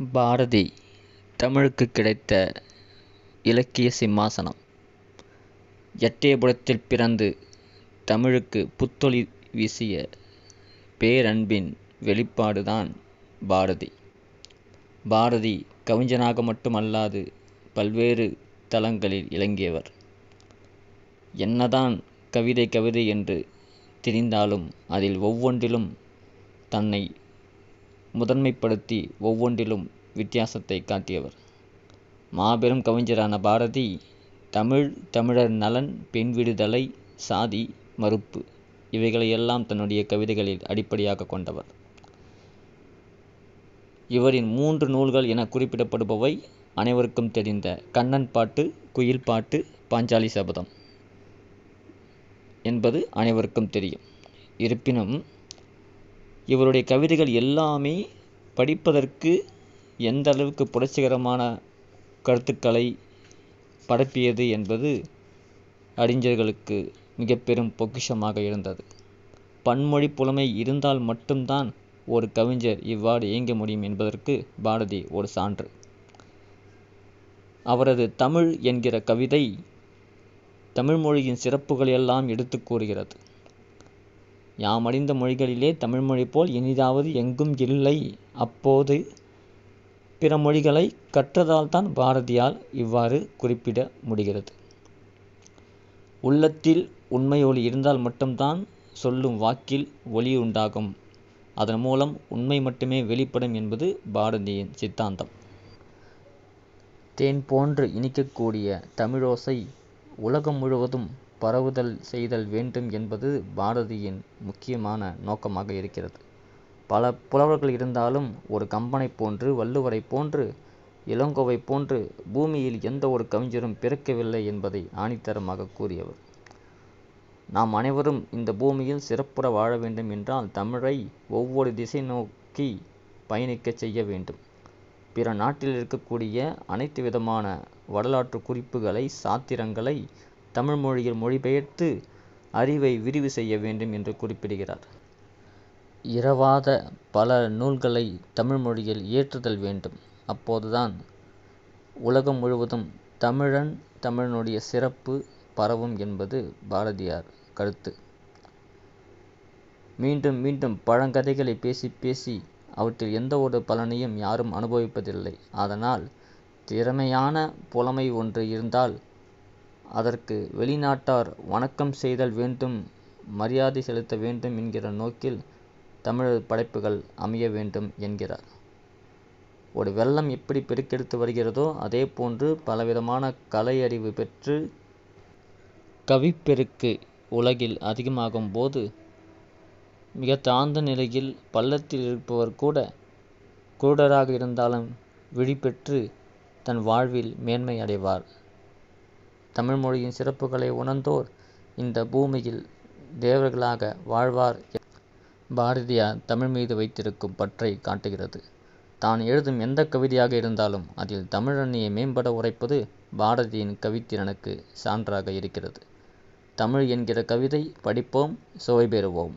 பாரதி தமிழுக்குக் கிடைத்த இலக்கிய சிம்மாசனம். எட்டயபுரத்தில் பிறந்து தமிழுக்கு புத்தொளி வீசிய பேரன்பின் வெளிப்பாடுதான் பாரதி. பாரதி கவிஞனாக மட்டுமல்லாது பல்வேறு தளங்களில் இலங்கியவர். என்னதான் கவிதை கவிதை என்று திரிந்தாலும் அதில் ஒவ்வொன்றிலும் தன்னை முதன்மைப்படுத்தி ஒவ்வொன்றிலும் வித்தியாசத்தை காட்டியவர். மாபெரும் கவிஞரான பாரதி தமிழ், தமிழர் நலன், பெண் விடுதலை, சாதி மறுப்பு இவைகளையெல்லாம் தன்னுடைய கவிதைகளில் அடிப்படையாக கொண்டவர். இவரின் மூன்று நூல்கள் என குறிப்பிடப்படுபவை அனைவருக்கும் தெரிந்த கண்ணன் பாட்டு, குயில் பாட்டு, பாஞ்சாலி சபதம் என்பது அனைவருக்கும் தெரியும். இருப்பினும் இவருடைய கவிதைகள் எல்லாமே படிப்பதற்கு எந்த அளவுக்கு புரட்சிகரமான கருத்துக்களை பரப்பியது என்பது அறிஞர்களுக்கு மிகப்பெரும் பொக்கிஷமாக இருந்தது. பன்மொழி புலமை இருந்தால் மட்டும்தான் ஒரு கவிஞர் இவ்வாறு இயங்க முடியும் என்பதற்கு பாரதி ஒரு சான்று. அவரது தமிழ் என்கிற கவிதை தமிழ் மொழியின் சிறப்புகளையெல்லாம் எடுத்துக் கூறுகிறது. யாமறிந்த மொழிகளிலே தமிழ்மொழிபோல் இனிதாவது எங்கும் இல்லை அப்போது பிற மொழிகளை கற்றதால்தான் பாரதியால் இவ்வாறு குறிப்பிட முடிகிறது. உள்ளத்தில் உண்மை ஒளி இருந்தால் மட்டும்தான் சொல்லும் வாக்கில் ஒளி உண்டாகும். அதன் மூலம் உண்மை மட்டுமே வெளிப்படும் என்பது பாரதியின் சித்தாந்தம். தேன் போன்று இனிக்கக்கூடிய தமிழோசை உலகம் முழுவதும் பரவுதல் செய்தல் வேண்டும் என்பது பாரதியின் முக்கியமான நோக்கமாக இருக்கிறது. பல புலவர்கள் இருந்தாலும் ஒரு கம்பனைப் போன்று, வள்ளுவரைப் போன்று, இளங்கோவைப் போன்று பூமியில் எந்த ஒரு கவிஞரும் பிறக்கவில்லை என்பதை ஆணித்தரமாக கூறியவர். நாம் அனைவரும் இந்த பூமியில் சிறப்புற வாழ வேண்டும் என்றால் தமிழை ஒவ்வொரு திசை நோக்கி பயணிக்கச் செய்ய வேண்டும். பிற நாட்டில் இருக்கக்கூடிய அனைத்து விதமான வரலாற்று குறிப்புகளை, சாத்திரங்களை தமிழ் மொழியில் மொழிபெயர்த்து அறிவை விரிவு செய்ய வேண்டும் என்று குறிப்பிடுகிறார். இறவாத பல நூல்களை தமிழ் மொழியில் இயற்றுதல் வேண்டும். அப்போதுதான் உலகம் முழுவதும் தமிழன், தமிழனுடைய சிறப்பு பரவும் என்பது பாரதியார் கருத்து. மீண்டும் மீண்டும் பழங்கதைகளைப் பேசி பேசி அவற்றில் எந்த ஒரு பலனையும் யாரும் அனுபவிப்பதில்லை. அதனால் திறமையான புலமை ஒன்று இருந்தால் அதற்கு வெளிநாட்டார் வணக்கம் செய்தல் வேண்டும் மரியாதை செலுத்த வேண்டும் என்கிற நோக்கில் தமிழர் படைப்புகள் அமைய வேண்டும் என்கிறார். ஒரு வெள்ளம் எப்படி பெருக்கெடுத்து வருகிறதோ அதே போன்று பலவிதமான கலையறிவு பெற்று கவிப்பெருக்கு உலகில் அதிகமாகும் போது மிக தாழ்ந்த நிலையில் பள்ளத்தில் இருப்பவர் கூட குருடராக இருந்தாலும் விழிபெற்று தன் வாழ்வில் மேன்மை அடைவார். தமிழ் மொழியின் சிறப்புகளை உணர்ந்தோர் இந்த பூமியில் தேவர்களாக வாழ்வார் பாரதியார் தமிழ் மீது வைத்திருக்கும் பற்றை காட்டுகிறது. தான் எழுதும் எந்த கவிதையாக இருந்தாலும் அதில் தமிழனையே மேம்பட உரைப்பது பாரதியின் கவித்திறனுக்கு சான்றாக இருக்கிறது. தமிழ் என்கிற கவிதை படிப்போம் சுவை பெறுவோம்.